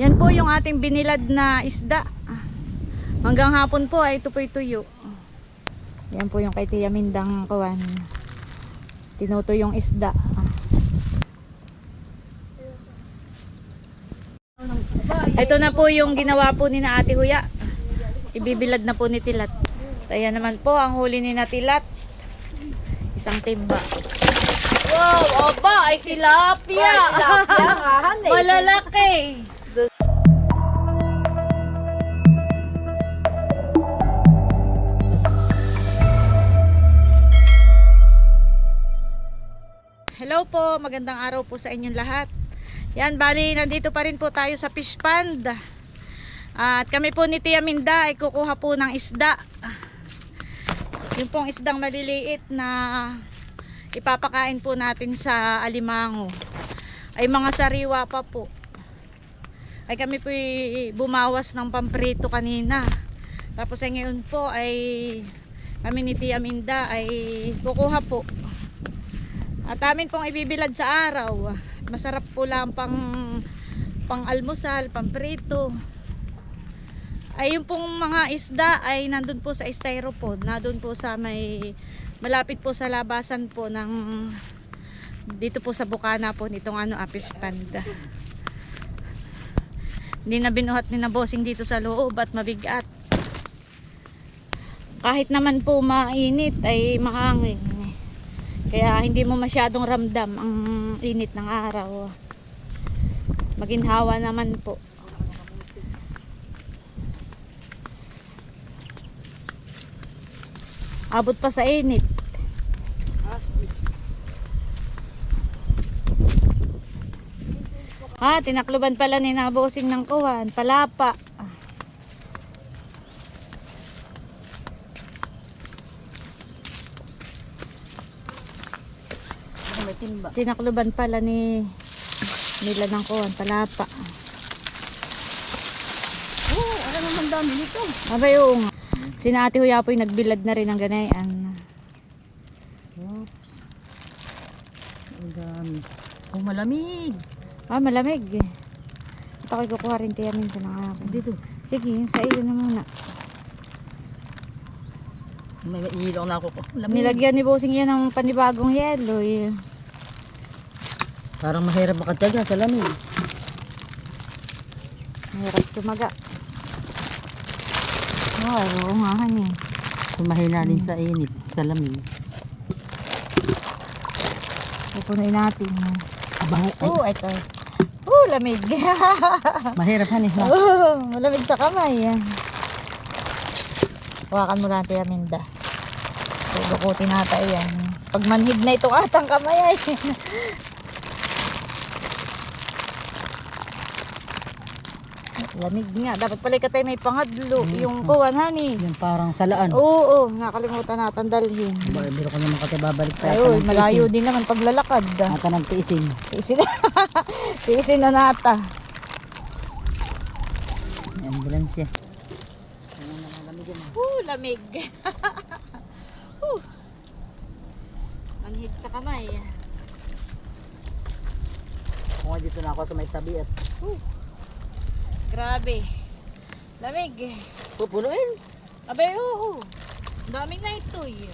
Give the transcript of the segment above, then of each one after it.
Yan po yung ating binilad na isda. Hanggang hapon po ay ito po tuyo. Yan po yung kay Tia Mindang kawan. Tinuto yung isda. Ito na po yung ginawa po ni na Ate Huya. Ibibilad na po ni Tilat. Ayan naman po ang huli ni na Tilat. Isang timba. Wow, aba, ay tilapia. Tilapia han, eh. Malalaki. Hello po, magandang araw po sa inyong lahat. Yan, bali, nandito pa rin po tayo sa fish pond. At kami po ni Tia Minda ay kukuha po ng isda. Yung pong isdang maliliit na ipapakain po natin sa alimango. Ay mga sariwa pa po. Ay kami po bumawas ng pamprito kanina. Tapos ay ngayon po ay kami ni Tia Minda ay kukuha po. At amin pong ibibilad sa araw. Masarap po lang pang pang almusal, pang prito. Ay pong mga isda ay nandun po sa styrofoam. Nandun po sa may malapit po sa labasan po ng dito po sa bukana po nitong ano apis panda. Hindi na binuhat ni na bossing dito sa loob at mabigat. Kahit naman po mainit ay mahangin. Kaya hindi mo masyadong ramdam ang init ng araw. Maginhawa naman po. Abot pa sa init. Ah, tinakluban pala ni nabosing ng kuwan. Palapa. May timba. Tinakluban pala ni nila ng kuwan. Palapa. Oo, ano naman dami nito. Abay, oo nga. Sina ate Huya po nagbilad na rin ng ganayan. Oops. Ang dami. Oh, malamig. Ah, malamig. Ito ako'y kukuha rin tiya minsan ng akin. Dito. Sige, yung sa iyo na muna. May ilaw na ako ko. Nilagyan ni Bossing yan ng panibagong yelo. Eh. Parang mahirap makataga sa lamig. Mahirap tumaga. Oh, oo nga han eh. Kumahina din sa init, sa lamig. Pupunuin natin. Aba, ay, Oh, ito. Oh, lamig. mahirap han eh. oh, malamig sa kamay. ah. Hawakan mo lang tiya Minda. Dudukutin nata yan. Pag manhid na itong atang kamay ay. Lamig nga. Dapat pala katay may pangadlo. Yung kuwan, honey. Yung parang salaan. Oo, oo, nakalimutan natin dalhin. Ba, biro ko naman kasi babalik tayo. Ay, uy, malayo din naman paglalakad. ah. Ata nagtiisin. Tiisin, tiisin na nata. May ambulansya. Uh, lamig. uh. Manhid sa kamay. Kung dito na ako sa may tabi at Grabe. Lamig. pupunuin. Abay, oo. Ang daming na ito eh.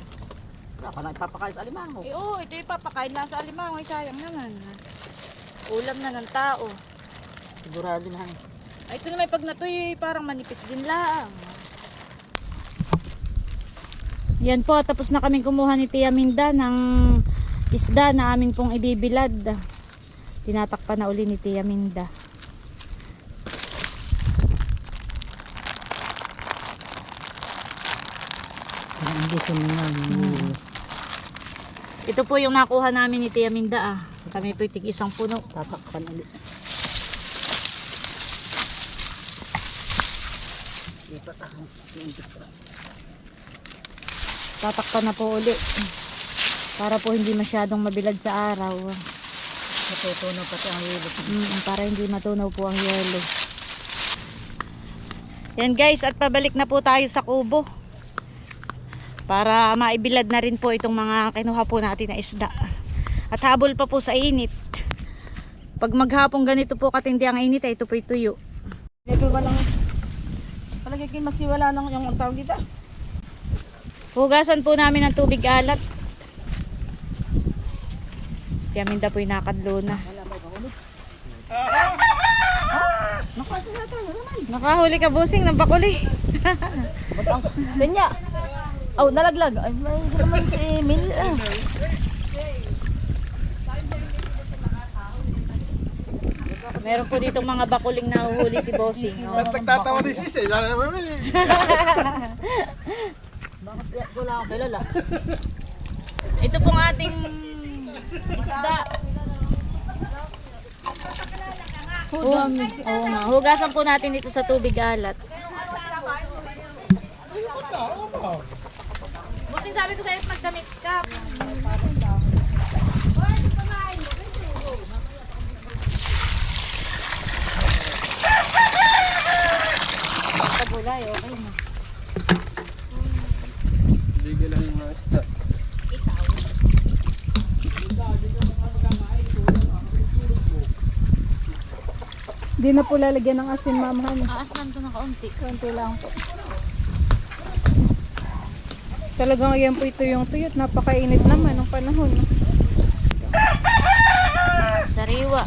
Ako na ipapakain sa alimango. Eh, oo, ito yung papakain lang sa alimango. Ay, sayang naman. Ulam na ng tao. Sigurado na han. Ay, ito naman pag natuyo, parang manipis din lang. Yan po, tapos na kaming kumuha ni Tia Minda ng isda na amin pong ibibilad. Tinatakpan na uli ni Tia Minda. Sumungan. Hmm. Ito po yung nakuha namin ni Tia Minda ah. Kami po tig isang puno. Tatakpan ulit. Tatakpan na po uli. Para po hindi masyadong mabilad sa araw. Natutunaw pati ang hilot. Mm, para hindi matunaw po ang yelo. Yan guys, at pabalik na po tayo sa kubo. Para maibilad na rin po itong mga kinuha po natin na isda. At habol pa po sa init. Pag maghapong ganito po katindi ang init, ay ito po tuyo. Level ba lang? Palagi kayo maski wala nang yung tawag dito. Hugasan po namin ng tubig alat. Kaya minda po yung nakadlo na. Nakahuli ka busing ng bakuli. Kanya. Oh, nalaglag. Ay, may naman si Emil. Ah. Meron po dito mga bakuling nahuhuli si Bossing. Oh. Nagtatawa din siya. eh. Lalo naman eh. Bakit wala akong kilala? Ito pong ating isda. Oh, Hu- dami. Oo nga. Hugasan po natin dito sa tubig alat. Bossing sabi ko sa'yo magdamit ka. Pagulay, okay na. Bigyan lang yung mga isda. Di na po lalagyan ng asin mamahan. Aaslan to na kaunti. Konti lang po. Talagang yan po ito yung tuyot. Napakainit naman ng panahon. Sariwa.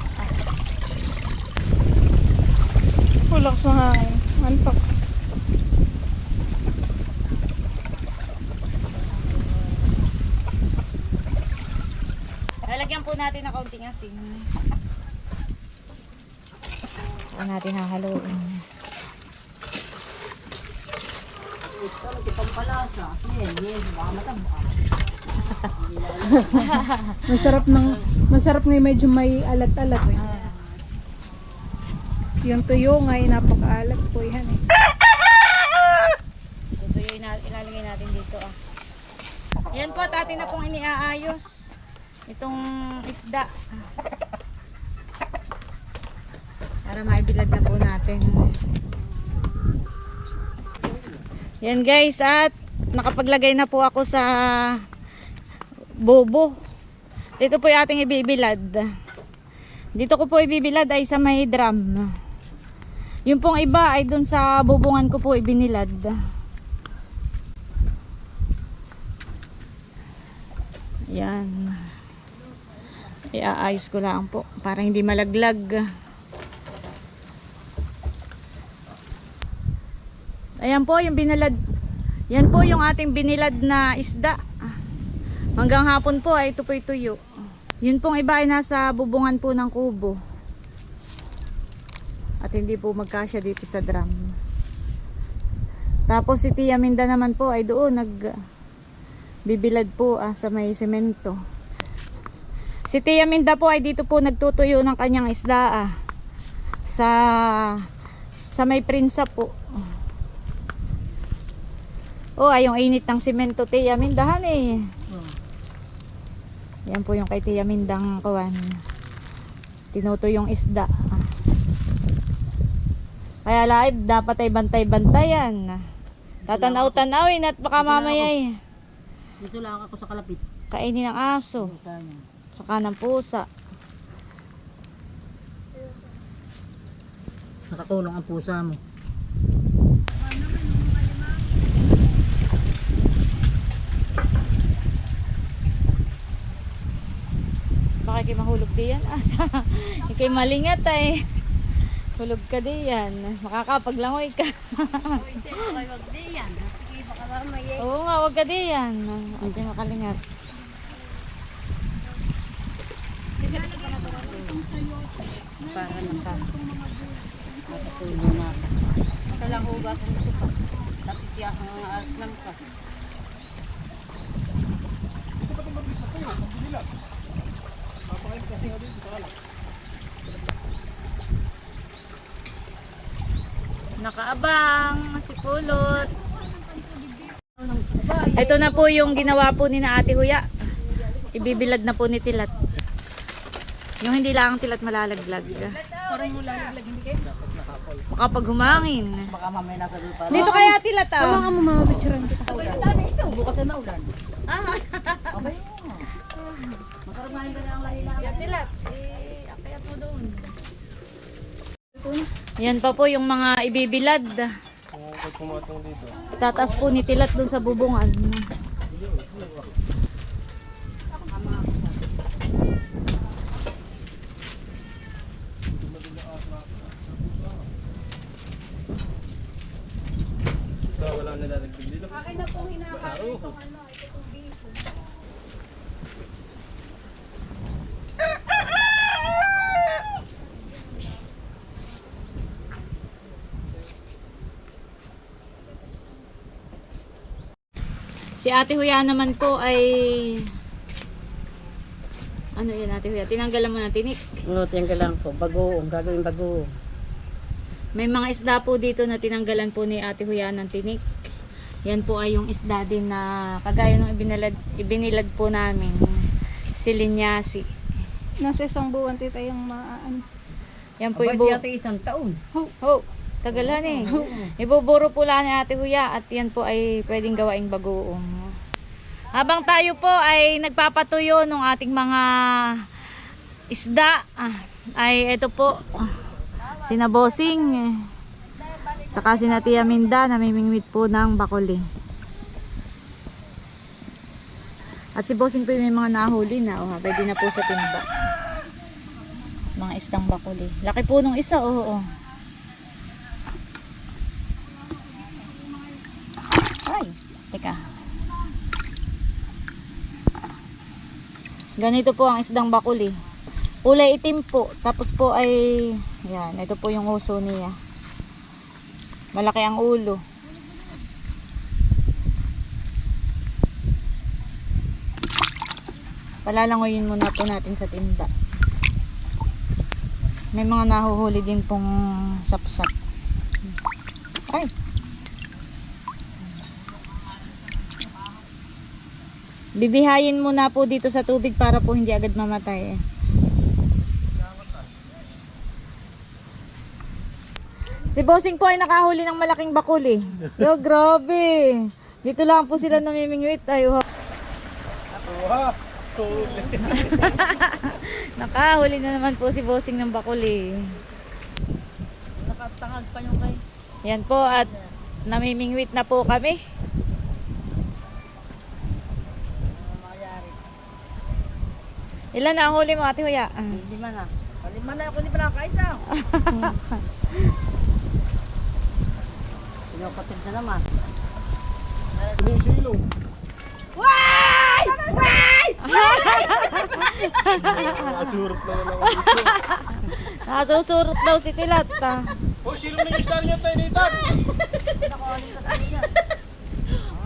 Kulak sa hangin. Anpak. Lalagyan po natin ng kaunting asin. Saka natin hahaluin. Masarap ng masarap ngayon medyo may alat-alat eh. Yung tuyo nga ay napakaalat po yan eh. Ito yung ilalagay natin dito ah. Yan po, tati na pong iniaayos. Itong isda. Para maibilad na po natin. Yan guys, at nakapaglagay na po ako sa bobo. Dito po yung ating ibibilad. Dito ko po ibibilad ay sa may drum. Yung pong iba ay dun sa bubungan ko po ibinilad. Yan. Iaayos ko lang po para hindi malaglag. Ayan po yung binilad. Yan po yung ating binilad na isda. Hanggang hapon po ay po tuyo. Yun pong iba ay nasa bubungan po ng kubo. At hindi po magkasya dito sa drum. Tapos si Tia Minda naman po ay doon nag bibilad po ah, sa may semento. Si Tia Minda po ay dito po nagtutuyo ng kanyang isda ah, sa sa may prinsa po. Oh, ay yung init ng semento Tia Mindahan eh. Yan po yung kay Tia Mindang kawan. Tinuto yung isda. Kaya live, dapat ay bantay-bantayan. Tatanaw-tanawin at baka mamayay. Dito lang ako sa kalapit. Kainin ng aso. Saka ng pusa. Nakatulong ang pusa mo. Kayo mahulog di yan. Asa? Ikay malingat ay. Hulog ka di yan. Makakapaglangoy ka. Oo nga, wag ka di yan. Hindi makalingat. Para naka. Nakatulong na ako. Kailang hugasan ito pa. Tapos tiyak ang aslam ka. Nakaabang si Pulot. Ito na po yung ginawa po ni na Ate Huya. Ibibilad na po ni Tilat. Yung hindi lang ang tilat malalaglag. Parang yung lalaglag hindi kayo. Kapag humangin. Baka mamaya nasa lupa. Dito kaya tilat ah. Hawakan mo mga picturean kita. Bukas na maulan. Masarap nga yung ganyang lahi. Tilat, eh, akayat mo doon. Yan pa po yung mga ibibilad. Tatas po ni Tilat dun sa bubungan. Na. Akin na pong hinakain itong ano, itong Si Ate Huya naman po ay ano yan Ate Huya? Tinanggalan mo ng tinik. Ka lang po. Bagoong. Gagawin bagoong. May mga isda po dito na tinanggalan po ni Ate Huya ng tinik. Yan po ay yung isda din na kagaya ng ibinilad, ibinilad po namin. Silinyasi. Nasa isang buwan tita yung maaan. Yan po ibu... yata isang taon. Ho, tagalan eh. Ibuburo po lang ni Ate Huya at yan po ay pwedeng gawaing bagoong. Habang tayo po ay nagpapatuyo ng ating mga isda, ah, ay ito po, ah, sina Bossing, eh, saka sina Tia Minda, namimingwit po ng bakuli. At si Bossing po may mga nahuli na, oh, pwede na po sa timba. Mga istang bakuli. Laki po nung isa, oo. Oh, Ay, Ganito po ang isdang bakuli. Kulay itim po. Tapos po ay, yan, ito po yung uso niya. Malaki ang ulo. Palalangoyin muna po natin sa timba. May mga nahuhuli din pong sapsap. Ay, Bibihayin muna po dito sa tubig para po hindi agad mamatay. Si Bossing po ay nakahuli ng malaking bakuli. Yo, grabe. Dito lang po sila namimingwit. Ay. Wow! Huli. Nakahuli na naman po si Bossing ng bakuli. Nakatangag pa yung kay. Yan po at namimingwit na po kami. Ilan na ang huli mo, Ate Huya? Ah. Lima na. Lima na ako ni pala kaisa. Pinapatid na naman. Ano yung silong? Why? Asurot na naman ako dito. Nasusurot daw si Tilat. Ah. Oh, silong na yung isda niya tayo dito.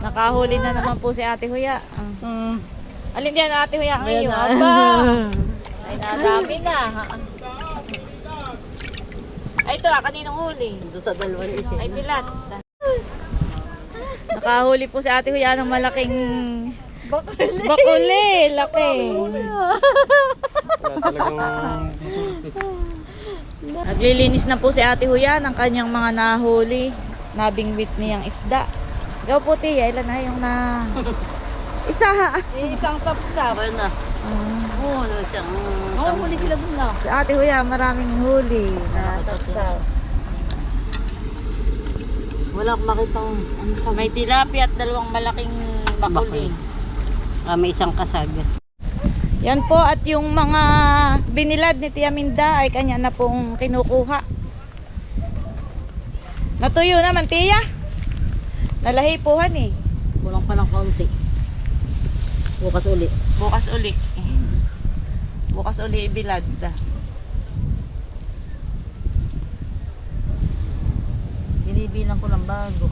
Nakahuli na naman po si Ate Huya. Ah. Hmm. Alin diyan Ate Huya ngayon? Aba! Ay, nadami na. Ay, ito ah, kaninong huli? Doon sa dalawa ni isa. Ay, Tilat. Nakahuli po si Ate Huya ng malaking bakuli. Laki. Wala talagang. Naglilinis na po si Ate Huya ng kanyang mga nahuli. Nabingwit niyang isda. Ikaw po, Tia. Ilan na yung na... Isa. Isang sapsap. Ayun na. Oo, no, isang... Oo, huli sila dun na. Si Ate Huya, maraming huli. Na sapsaw. Wala akong makitang... Ano? May tilapia at dalawang malaking bakuli. Ah, may isang kasag. Yan po at yung mga binilad ni Tia Minda ay kanya na pong kinukuha. Natuyo naman Tia. Nalahipuhan eh. Kulang pa ng konti. Bukas uli. Bukas uli. Bukas uli ibilad. Binibilang ko ng bago.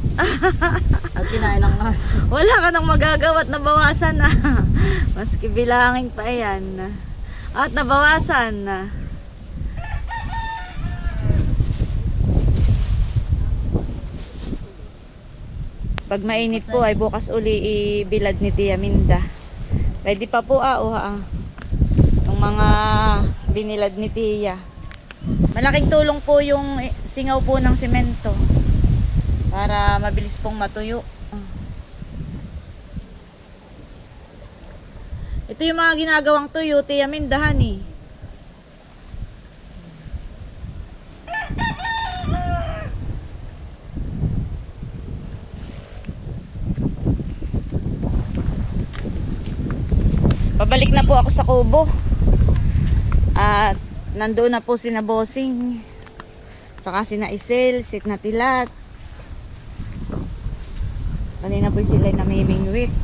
At kinain ng aso. Wala ka nang magagawa at nabawasan na. Maski bilangin pa yan. At nabawasan na. Pag mainit po ay bukas uli ibilad ni Tia Minda. Pwede pa po ah, oh, ah. Yung mga binilad ni Tia. Malaking tulong po yung singaw po ng semento para mabilis pong matuyo. Ito yung mga ginagawang tuyo, Tia Mindahan eh. pabalik na po ako sa Kubo. At nandoon na po si na Bossing. Saka si na Isel, si na Tilat. Kanina po sila namimingwit.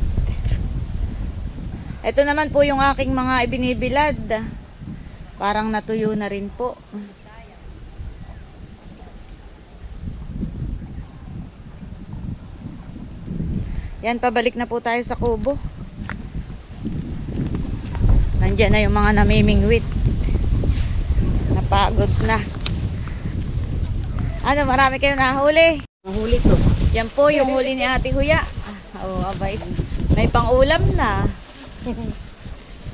Ito naman po yung aking mga ibinibilad. Parang natuyo na rin po. Yan, pabalik na po tayo sa kubo. Nandiyan na yung mga namimingwit. Napagod na. Ano, marami kayong nahuli. Ang huli ko. Yan po yung huli ni Ate Huya. Ah, Oh, abay. May pang-ulam na.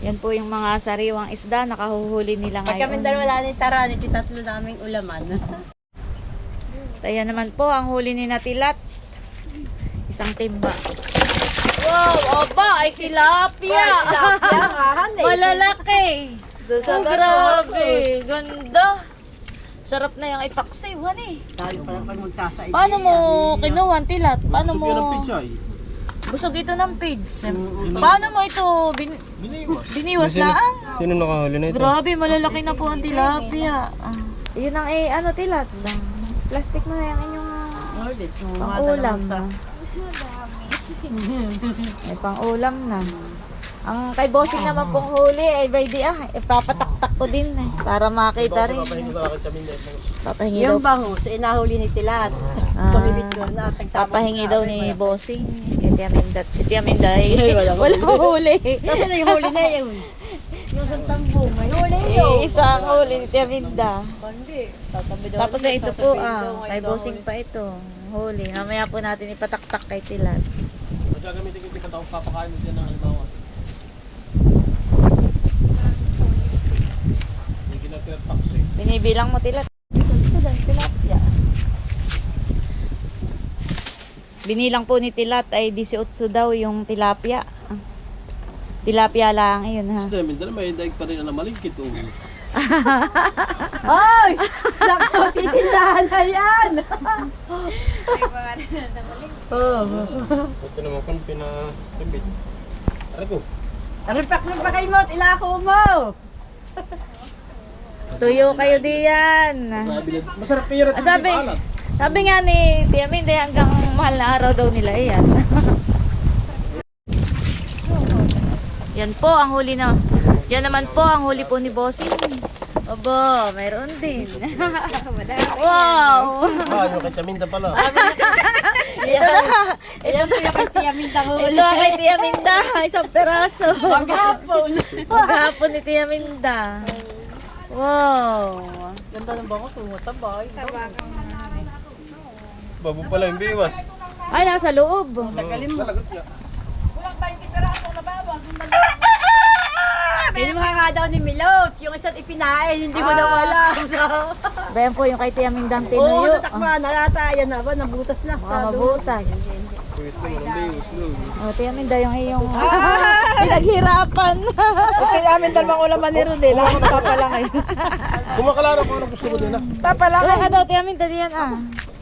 Yan po yung mga sariwang isda nakahuhuli nila Pag kami ngayon. dalawa ni Tara, ni tatlo naming ulaman. Kaya naman po ang huli ni Natilat. Isang timba. Wow, aba, ay tilapia. Tilapia, eh. Malalaki. Oh, grabe. Ganda. Sarap na yung ipaksiwan eh. Tayo pala pag magkakain. Paano mo kinuha ang tilat? Paano mo... Ang. Busog ito ng page. Paano mo ito bin... biniwas laan? Sino nakahuli na ito? Grabe, malalaki na po ang tilapia. Ah, yun ang eh, ano tilat lang. Plastic na yung inyong pang-ulam. May pang-ulam na. Ang kay bossing naman pong huli ay by di ah, ipapataktak ko din eh, para makita rin. Papahingi daw, Yung bangus, inahuli ni Tilat. Ah. Pumibit ko na. papahingi daw ni bossing. Kay Tia Minda. Si Tia Minda ay Ay, wala walang huli. Kasi na yung huli na yun. Yung santang may huli Eh, isang huli ni Tia Minda. Hindi. Tatabi daw. Tapos ay ito po ah, kay bossing pa ito. Huli. Mamaya po natin ipataktak kay Tilat. Magagamitin ko yung katawang papakain mo dyan ng halimbawa. Hindi kinatira taxi. Binibilang mo Tilat. Tilapia. Binilang po ni Tilat ay 18 daw yung tilapia. Tilapia lang, ayun ha. Basta namin dala may daig pa rin na malingkit. Oh. Ay! Naku, titindahan na yan! Oo. Ito naman kung pinatibit. Aray ko. Ripak-ripak kayo mo, ilako mo! Tuyo kayo diyan. Masarap kaya Ah, sabi, sabi nga ni Tia Minday hanggang mahal na araw daw nila yan. Yan po ang huli na. Yan naman po ang huli po ni Bossing. Aba, mayroon din. wow! Ah, yung kay Chaminda pala. ito na. Ayan po yung kay Tia Minda huli. Ito ang kay Tia Minda. Isang peraso. Paghapon. Paghapon ni Tia Minda. Wow. Ganda ng bango, tumatabay. Babo pala yung biwas. Ay, nasa loob. Tagalim mo. Talagot niya. Pinuha nga daw ni Milot, yung isa't ipinain, hindi mo na wala. Bayan po yung kay Tia Mindang Oo, tinuyo. natakma na yata. Yan na ba, nabutas na. Mga mabutas. Biwas. no. O, Tia Minda yung iyong pinaghirapan. Kaya amin dalawang ulaman ni Rodel. Ako papalangay. Kumakalaro ko ano gusto mo din ah. Papalangay. Kaya ka daw, Tia Minda diyan ah.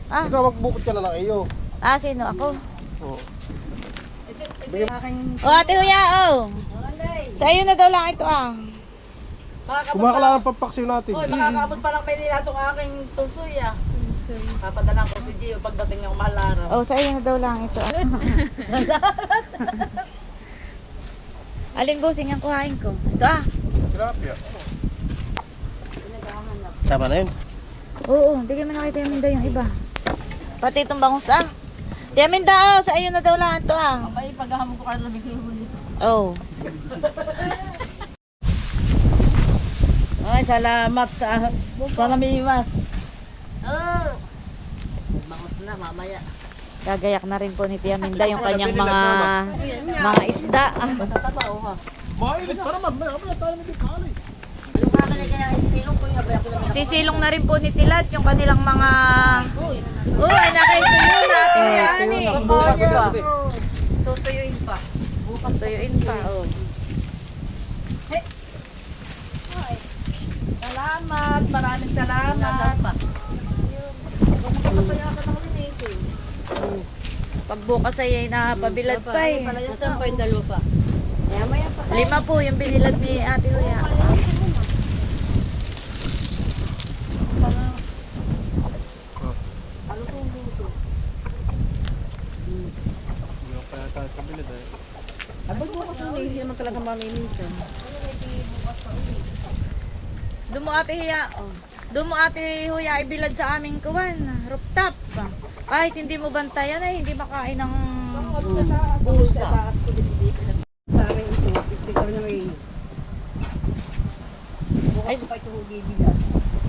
Ah, Ikaw magbukod ka na lang iyo. ah sino ako? Oo. O, Ate Huya, oh. Sa iyo na daw lang ito ah. Kumakalaro ang pampaksiw natin. Hoy, makakaabot pa lang Maynila itong aking tusoy ah. Papadala ko si Gio pagdating ng malara. Oh, sa iyo na daw lang ito ah. Alin busing ang kuhain ko? Ito ah. Tilapia. Tama na yun. Oo, bigyan mo na kay Tia Minda yung iba. Pati itong bangus ah. Tia Minda, oh, sa iyo na daw lang ito ah. May paghahamon ko kayo bigay huli. Oh. Ay, salamat sa sa namiwas. Oh. Bangus na mamaya. Gagayak na rin po ni Tia Minda yung kanyang mga mga isda. Ah. Matataba oh ha. Mainit pa naman. May abay tayo naging kali. Yung kakali kaya istilong ko yung abay ako naman. Sisilong na rin po ni Tilat yung kanilang mga... Uy, nakituyo natin yan eh. Tutuyuin pa. Bukas tuyuin pa. Oh. Salamat, maraming salamat. Pag bukas ay napabilad pa eh. Pala yung saan pa yung dalawa pa. Lima po yung binilad ni Ate Huya. Hindi ko pa yata kabilid eh. Abag mo kasi hindi naman talaga mamimisan. Doon mo Ate Huya. Doon mo Ate Huya ibilad sa aming kuwan. Rooftop. Kahit hindi mo bantayan ay hindi makain ng. Sa may... Ay, Bukas pa ito bibigyan.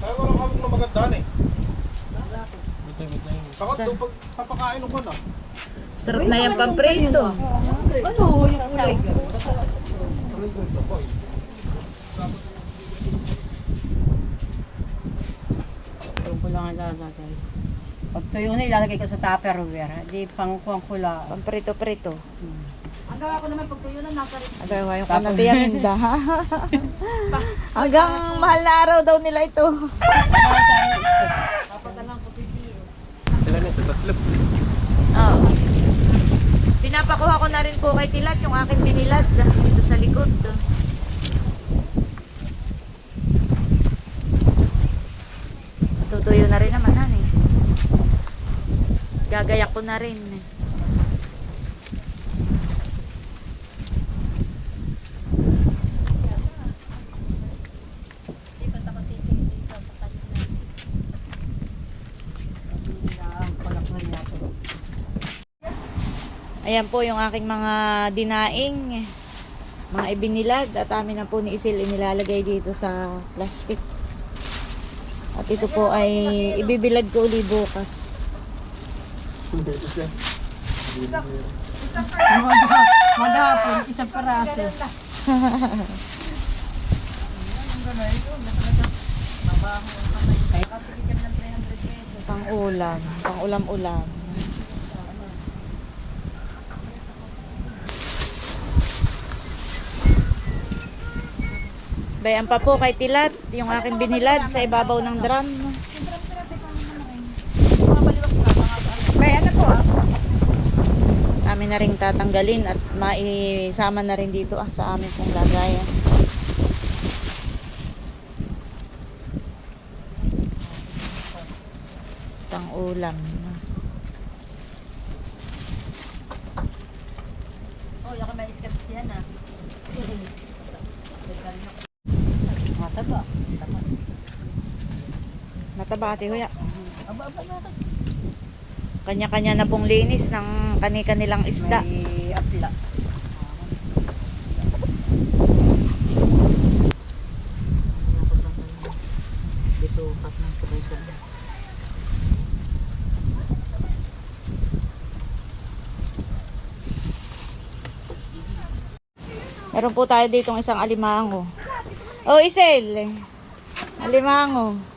Kaya walang kami na magandaan eh. Sakot doon pag papakain ko na. sarap na yung pamprito. Ano, yung kulay Yung ko lang ang lalagay. Pag tuyo na, ilalagay ko sa tupperware. Di pang kuwang kula. Pamprito-prito. Ang gawa ko naman pag tuyo na, nasa rin. Agawa yung kanati yung hinda. Hanggang mahal na araw daw nila ito. Ilan ito? Tatlo. Oo. Pinapakuha ko na rin po kay Tilat yung aking binilad dito sa likod. Tutuyo na rin naman han eh. Gagayak ko na rin. eh. Ayan po yung aking mga dinaing, mga ibinilad at amin na po ni Isil inilalagay dito sa plastic. At ito po ay ibibilad ko uli bukas. Maghapon, isang paraso. Pang ulam, pang ulam-ulam. Bayan pa po kay Tilat, yung aking binilad sa ibabaw ng drum. Bayan na po ah. Amin na rin tatanggalin at maisama na rin dito ah, sa amin pong lagayan. Pang ulam. Oh, yung may iskat siya na. Mataba. Tama. Ate kuya. Aba, aba, bakit? Kanya-kanya na pong linis ng kani-kanilang isda. May apla. Dito, kat ng sabay-sabay. Meron po tayo ditong isang alimango. Oh, Isel. Alimango.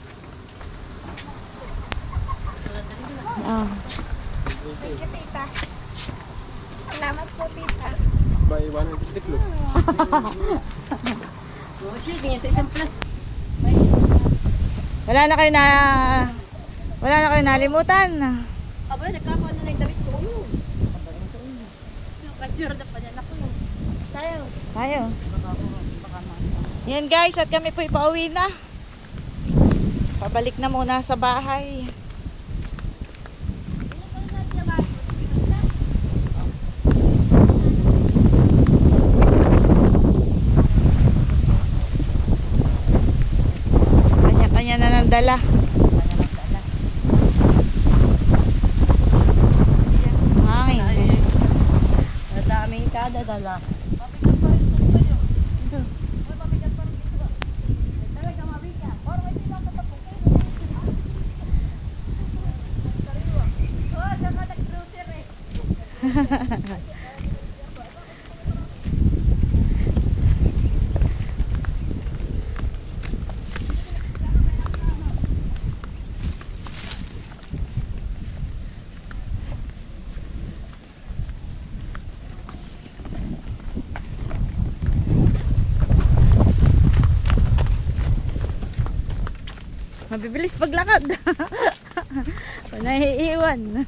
Ah. Ba, iwan yung tiklo. Oh, sige, ganyan sa isang plus. Wala na kayo na wala na kayo nalimutan. Aba, nagkakaon na lang damit ko. Yun. Aba, ito yun. Kanyar na pa. Naku, tayo. Tayo. Yan guys, at kami po ipauwi na. Pabalik na muna sa bahay. Kanya-kanya na ng dala. Hangin. Madaming kada dala. Mabibilis paglakad. Nahiiwan.